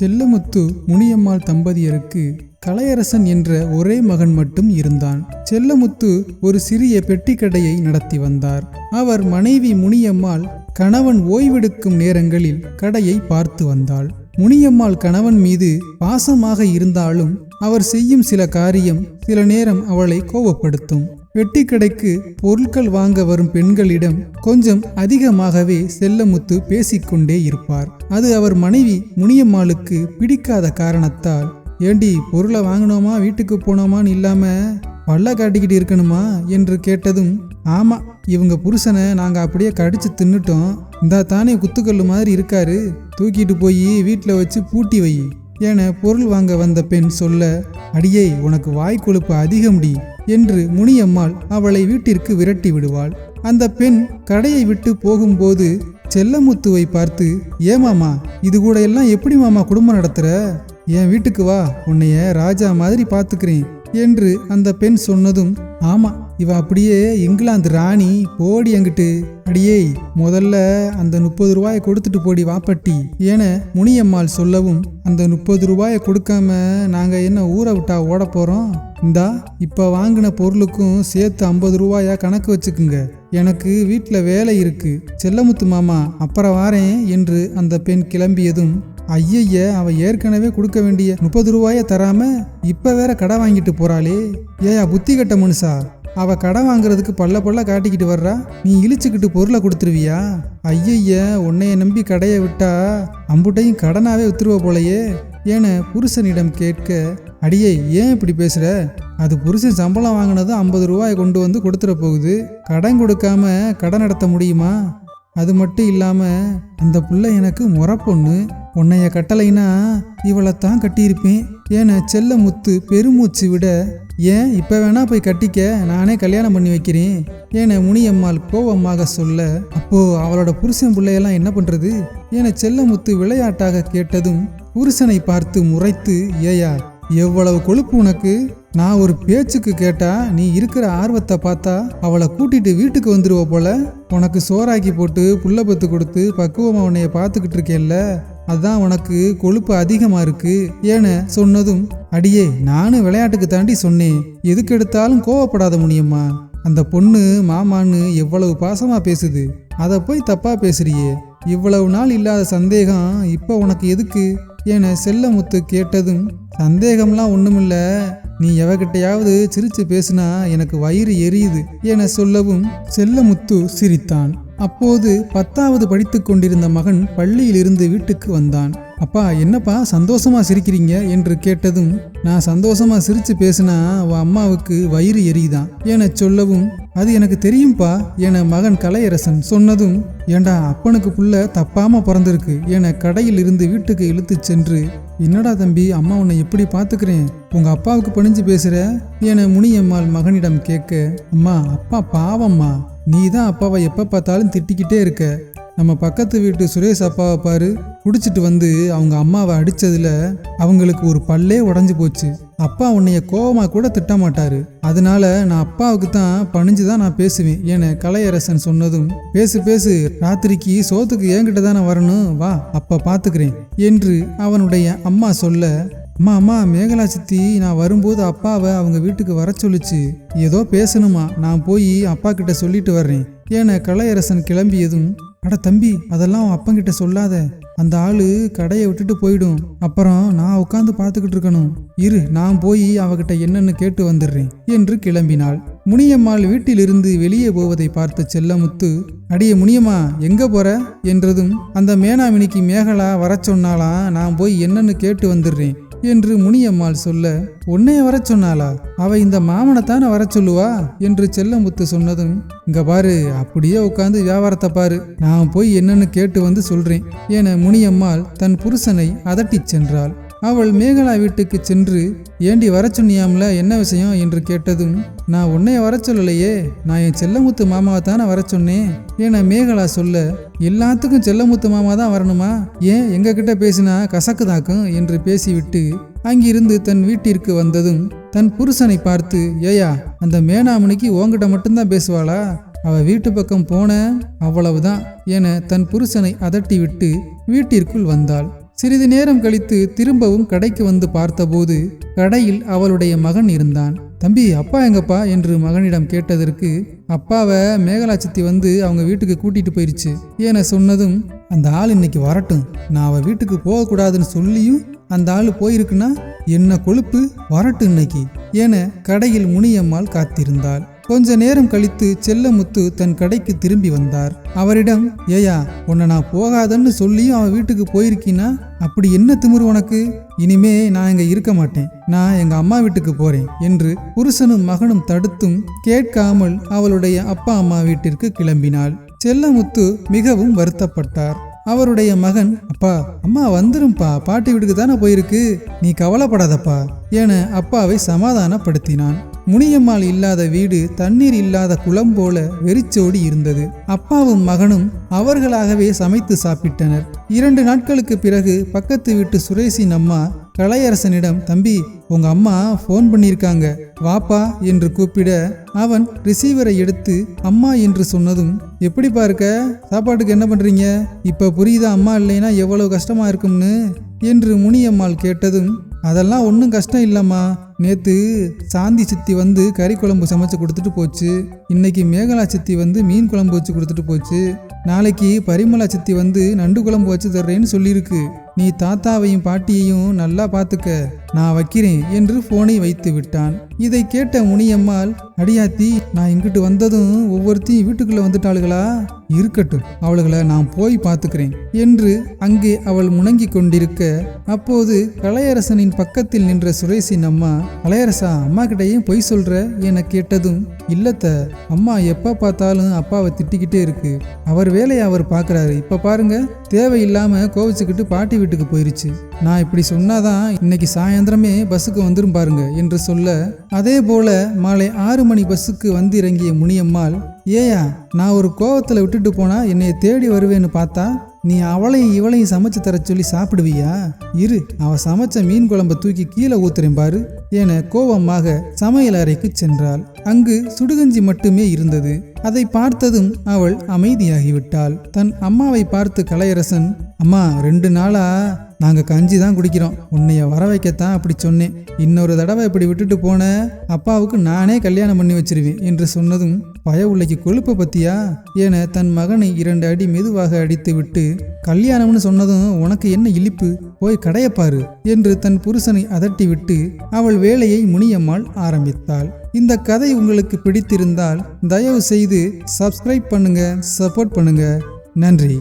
செல்லமுத்து முனியம்மாள் தம்பதியருக்கு கலையரசன் என்ற ஒரே மகன் மட்டும் இருந்தான். செல்லமுத்து ஒரு சிறிய பெட்டிக்கடையை நடத்தி வந்தார். அவர் மனைவி முனியம்மாள் கணவன் ஓய்வெடுக்கும் நேரங்களில் கடையை பார்த்து வந்தாள். முனியம்மாள் கணவன் மீது பாசமாக இருந்தாலும் அவர் செய்யும் சில காரியம் சில நேரம் அவளை கோபப்படுத்தும் வெட்டிக்கடைக்கு பொருட்கள் வாங்க வரும் பெண்களிடம் கொஞ்சம் அதிகமாகவே செல்லமுத்து பேசிக்கொண்டே இருப்பார். அது அவர் மனைவி முனியம்மாளுக்கு பிடிக்காத காரணத்தால் ஏண்டி பொருளை வாங்கினோமா வீட்டுக்கு போனோமான்னு இல்லாம பல்ல காட்டிக்கிட்டு இருக்கணுமா? என்று கேட்டதும் ஆமா இவங்க புருஷனை நாங்க அப்படியே கடிச்சு தின்னுட்டோம். இந்தா தானே குத்துக்கல்லு மாதிரி இருக்காரு. தூக்கிட்டு போய் வீட்டில் வச்சு பூட்டி வை என பொருள் வாங்க வந்த பெண் சொல்ல அடியே உனக்கு வாய் கொழுப்பு அதிகம்டி. என்று முனியம்மாள் அவளை வீட்டிற்கு விரட்டி விடுவாள். அந்த பெண் கடையை விட்டு போகும்போது செல்லமுத்துவை பார்த்து ஏமாமா இது கூட எல்லாம் எப்படி மாமா குடும்பம் நடத்துற? என் வீட்டுக்கு வா உன்னைய ராஜா மாதிரி பார்த்துக்கிறேன் என்று அந்த பெண் சொன்னதும் ஆமா இவ அப்படியே இங்கிலாந்து ராணி போடி அங்கிட்டு அடியே முதல்ல அந்த முப்பது ரூபாயை கொடுத்துட்டு போடி வாப்பட்டி என முனியம்மாள் சொல்லவும் அந்த முப்பது ரூபாயை கொடுக்காம நாங்க என்ன ஊரை விட்டா ஓட போறோம்? இந்தா இப்ப வாங்கின பொருளுக்கும் சேர்த்து ஐம்பது ரூபாயா கணக்கு வச்சுக்குங்க. எனக்கு வீட்டில் வேலை இருக்கு. செல்லமுத்து மாமா அப்புறம் வாரேன் என்று அந்த பெண் கிளம்பியதும் ஐயைய அவ ஏற்கனவே கொடுக்க வேண்டிய முப்பது ரூபாயை தராம இப்ப வேற கடை வாங்கிட்டு போறாளே. ஏயா புத்தி கட்ட மனுஷா. அவ கடை வாங்குறதுக்கு பல்ல பல்ல காட்டிக்கிட்டு வர்றா. நீ இழிச்சுக்கிட்டு பொருளை கொடுத்துருவியா? ஐயைய உன்னைய நம்பி கடையை விட்டா அம்புட்டையும் கடனாவே வித்துருவ போலயே. என புருஷனிடம் கேட்க அடியே ஏன் இப்படி பேசுற? அது புருஷன் சம்பளம் வாங்கினதும் ஐம்பது ரூபாயை கொண்டு வந்து கொடுத்துட போகுது. கடன் கொடுக்காம கடன் நடத்த முடியுமா? அது மட்டும் இல்லாமல் அந்த புள்ள எனக்கு முறை பொண்ணு உன்னைய இவளை இவளைத்தான் கட்டியிருப்பேன். ஏன்னா செல்ல முத்து பெருமூச்சு விட ஏன் இப்போ வேணா போய் கட்டிக்க? நானே கல்யாணம் பண்ணி வைக்கிறேன். ஏன முனியம்மாள் கோவமாக சொல்ல அப்போ அவளோட புருஷன் பிள்ளையெல்லாம் என்ன பண்றது? என செல்லமுத்து விளையாட்டாக கேட்டதும் புருஷனை பார்த்து முறைத்து ஏயா எவ்வளவு கொழுப்பு உனக்கு? நான் ஒரு பேச்சுக்கு கேட்டா நீ இருக்கிற ஆர்வத்தை பார்த்தா அவளை கூட்டிட்டு வீட்டுக்கு வந்துருவ போல. உனக்கு சோறாக்கி போட்டு புள்ள பத்து கொடுத்து பக்குவமா உன்னைய பார்த்துக்கிட்டு இருக்கேன்ல. அதான் உனக்கு கொழுப்பு அதிகமா இருக்கு. ஏன சொன்னதும் அடியே நானும் விளையாட்டுக்கு தாண்டி சொன்னேன். எதுக்கு எடுத்தாலும் கோவப்படாத முடியுமா அந்த பொண்ணு மாமான்னு எவ்வளவு பாசமா பேசுது. அதை போய் தப்பா பேசுறியே. இவ்வளவு நாள் இல்லாத சந்தேகம் இப்போ உனக்கு எதுக்கு? என செல்லமுத்து கேட்டதும் சந்தேகம்லாம் ஒண்ணுமில்ல. நீ எவகிட்டையாவது சிரிச்சு பேசுனா எனக்கு வயிறு எரியுது என சொல்லவும் செல்லமுத்து சிரித்தான். அப்போது பத்தாவது படித்துக் கொண்டிருந்த மகன் பள்ளியிலிருந்து வீட்டுக்கு வந்தான். அப்பா என்னப்பா சந்தோஷமா சிரிக்கிறீங்க? என்று கேட்டதும் நான் சந்தோஷமா சிரிச்சு பேசினா அவ அம்மாவுக்கு வயிறு எரியுதான் என சொல்லவும் அது எனக்கு தெரியும்பா என மகன் கலையரசன் சொன்னதும் ஏண்டா அப்பனுக்கு புள்ள தப்பாம பிறந்திருக்கு என கடையில் இருந்து வீட்டுக்கு இழுத்துச் சென்று என்னடா தம்பி அம்மா உன்னை எப்படி பார்த்துக்கிறேன் உங்க அப்பாவுக்கு பணிஞ்சு பேசுற? என முனியம்மாள் மகனிடம் கேட்க அம்மா அப்பா பாவம்மா. நீ தான் அப்பாவை எப்போ பார்த்தாலும் திட்டிக்கிட்டே இருக்க. நம்ம பக்கத்து வீட்டு சுரேஷ் அப்பாவை பாரு. குடிச்சிட்டு வந்து அவங்க அம்மாவை அடித்ததில் அவங்களுக்கு ஒரு பல்லே உடஞ்சி போச்சு. அப்பா உன்னைய கோபமாக கூட திட்ட மாட்டாரு. அதனால நான் அப்பாவுக்கு தான் பணிஞ்சு தான் நான் பேசுவேன் என கலையரசன் சொன்னதும் பேசு பேசு. ராத்திரிக்கு சோத்துக்கு என்கிட்ட தானே வரணும். வா அப்பா பார்த்துக்கிறேன் என்று அவனுடைய அம்மா சொல்ல அம்மா அம்மா மேகலா சித்தி நான் வரும்போது அப்பாவை அவங்க வீட்டுக்கு வர சொல்லுச்சு. ஏதோ பேசணுமா? நான் போய் அப்பா கிட்ட சொல்லிட்டு வர்றேன். ஏன கலையரசன் கிளம்பியதும் அட தம்பி அதெல்லாம் அவன் அப்பங்கிட்ட சொல்லாத. அந்த ஆளு கடையை விட்டுட்டு போயிடும். அப்புறம் நான் உட்காந்து பார்த்துக்கிட்டு இருக்கணும். இரு நான் போய் அவகிட்ட என்னன்னு கேட்டு வந்துடுறேன் என்று கிளம்பினாள். முனியம்மாள் வீட்டிலிருந்து வெளியே போவதை பார்த்த செல்லமுத்து அடியே முனியம்மா எங்க போற? என்றதும் அந்த மேனாமினிக்கு மேகலா வர சொன்னாலாம் நான் போய் என்னன்னு கேட்டு வந்துடுறேன். என்று முனியம்மாள் சொல்ல உன்னைய வர சொன்னாளா? அவ இந்த மாமனை தானே வர சொல்லுவா? என்று செல்லமுத்து சொன்னதும் இங்க பாரு அப்படியே உட்காந்து வியாபாரத்தை பாரு. நான் போய் என்னன்னு கேட்டு வந்து சொல்றேன் என முனியம்மாள் தன் புருஷனை அதட்டிச் சென்றாள். அவள் மேகலா வீட்டுக்கு சென்று ஏண்டி வர சொன்னியாம்ல என்ன விஷயம்? என்று கேட்டதும் நான் உன்னைய வர சொல்லலையே நான் என் செல்லமுத்து மாமாவை தானே வர சொன்னேன்? என மேகலா சொல்ல எல்லாத்துக்கும் செல்லமுத்து மாமா தான் வரணுமா? ஏன் எங்க கிட்ட பேசினா கசக்குதாக்கும்? என்று பேசிவிட்டு அங்கிருந்து தன் வீட்டிற்கு வந்ததும் தன் புருஷனை பார்த்து ஏயா அந்த மேனாமணிக்கு உன்கிட்ட மட்டும்தான் பேசுவாளா? அவ வீட்டு பக்கம் போன அவ்வளவுதான் என தன் புருஷனை அதட்டிவிட்டு வீட்டிற்குள் வந்தாள். சிறிது நேரம் கழித்து திரும்பவும் கடைக்கு வந்து பார்த்தபோது கடையில் அவளுடைய மகன் இருந்தான். தம்பி அப்பா எங்கப்பா? என்று மகனிடம் கேட்டதற்கு அப்பாவை மேகலா சித்தி வந்து அவங்க வீட்டுக்கு கூட்டிட்டு போயிருச்சு. என சொன்னதும் அந்த ஆள் இன்னைக்கு வரட்டும். நான் அவ வீட்டுக்கு போகக்கூடாதுன்னு சொல்லியும் அந்த ஆள் போயிருக்குன்னா என்ன கொழுப்பு? வரட்டும் இன்னைக்கு. என கடையில் முனியம்மாள் காத்திருந்தாள். கொஞ்ச நேரம் கழித்து செல்லமுத்து தன் கடைக்கு திரும்பி வந்தார். அவரிடம் ஏயா உன்னை நான் போகாதன்னு சொல்லியும் அவன் வீட்டுக்கு போயிருக்கீனா அப்படி என்ன திமிரு உனக்கு? இனிமே நான் இங்க இருக்க மாட்டேன். நான் எங்க அம்மா வீட்டுக்கு போறேன் என்று புருஷனும் மகனும் தடுத்தும் கேட்காமல் அவளுடைய அப்பா அம்மா வீட்டிற்கு கிளம்பினாள். செல்லமுத்து மிகவும் வருத்தப்பட்டார். அவருடைய மகன் அப்பா அம்மா வந்துரும்பா பாட்டி வீட்டுக்கு தானே போயிருக்கு? நீ கவலைப்படாதப்பா என அப்பாவை சமாதானப்படுத்தினான். முனியம்மாள் இல்லாத வீடு தண்ணீர் இல்லாத குளம் போல வெறிச்சோடி இருந்தது. அப்பாவும் மகனும் அவர்களாகவே சமைத்து சாப்பிட்டனர். இரண்டு நாட்களுக்கு பிறகு பக்கத்து வீட்டு சுரேஷின் அம்மா கலையரசனிடம் தம்பி உங்க அம்மா ஃபோன் பண்ணியிருக்காங்க. வாப்பா என்று கூப்பிட அவன் ரிசீவரை எடுத்து அம்மா என்று சொன்னதும் எப்படி பார்க்க? சாப்பாட்டுக்கு என்ன பண்றீங்க? இப்ப புரியுதா? அம்மா இல்லைன்னா எவ்வளவு கஷ்டமா இருக்கும்னு? என்று முனியம்மாள் கேட்டதும் அதெல்லாம் ஒன்றும் கஷ்டம் இல்லைம்மா. நேற்று சாந்தி சித்தி வந்து கறி குழம்பு சமைச்சு கொடுத்துட்டு போச்சு. இன்னைக்கு மேகலா சித்தி வந்து மீன் குழம்பு வச்சு கொடுத்துட்டு போச்சு. நாளைக்கு பரிமளா சித்தி வந்து நண்டு குழம்பு வச்சு தர்றேன்னு சொல்லியிருக்கு. நீ தாத்தாவையும் பாட்டியையும் நல்லா பார்த்துக்க நான் வைக்கிறேன் என்று போனை வைத்து விட்டான். இதை கேட்ட முனியம்மாள் அடியாத்தி நான் இங்கிட்டு வந்ததும் ஒவ்வொருத்தையும் வீட்டுக்குள்ள வந்துட்டாளுகளா? இருக்கட்டும் அவளுகளை நான் போய் பார்த்துக்கிறேன் என்று அங்கே அவள் முணங்கி கொண்டிருக்க அப்போது கலையரசனின் பக்கத்தில் நின்ற சுரேஷின் அம்மா அலையரசா அம்மா கிட்ட பொய் சொல்கிற என கேட்டதும் இல்லத்த அம்மா எப்போ பார்த்தாலும் அப்பாவை திட்டிக்கிட்டே இருக்கு. அவர் வேலையை அவர் பார்க்கறாரு. இப்போ பாருங்க தேவையில்லாமல் கோவிச்சுக்கிட்டு பாட்டி வீட்டுக்கு போயிருச்சு. நான் இப்படி சொன்னாதான் இன்னைக்கு சாயந்தரமே பஸ்ஸுக்கு வந்துரும் பாருங்க என்று சொல்ல அதே போல மாலை ஆறு மணி பஸ்ஸுக்கு வந்து இறங்கிய முனியம்மாள் ஏயா நான் ஒரு கோவத்தில் விட்டுட்டு போனா என்னை தேடி வருவேன்னு பார்த்தா நீ அவளையும் இவளையும் சமைச்சு தர சொல்லி சாப்பிடுவியா? இரு அவ சமைச்ச மீன் குழம்ப தூக்கி கீழே ஊத்துறேன் பாரு. என கோபமாக சமையல் அறைக்கு சென்றாள். அங்கு சுடுகஞ்சி மட்டுமே இருந்தது. அதை பார்த்ததும் அவள் அமைதியாகிவிட்டாள். தன் அம்மாவை பார்த்து கலையரசன் அம்மா ரெண்டு நாளா? நாங்க கஞ்சி தான் குடிக்கிறோம். உன்னைய வர வைக்கத்தான் அப்படி சொன்னேன். இன்னொரு தடவை இப்படி விட்டுட்டு போன அப்பாவுக்கு நானே கல்யாணம் பண்ணி வச்சிருவேன் என்று சொன்னதும் பய உள்ளைக்கு கொழுப்ப பத்தியா என தன் மகனை இரண்டு அடி மெதுவாக அடித்து விட்டு கல்யாணம்னு சொன்னதும் உனக்கு என்ன இழிப்பு? போய் கடையப்பாரு என்று தன் புருஷனை அதட்டி விட்டு அவள் வேலையை முனியம்மாள் ஆரம்பித்தாள். இந்த கதை உங்களுக்கு பிடித்திருந்தால் தயவு செய்து சப்ஸ்கிரைப் பண்ணுங்க சப்போர்ட் பண்ணுங்க. நன்றி.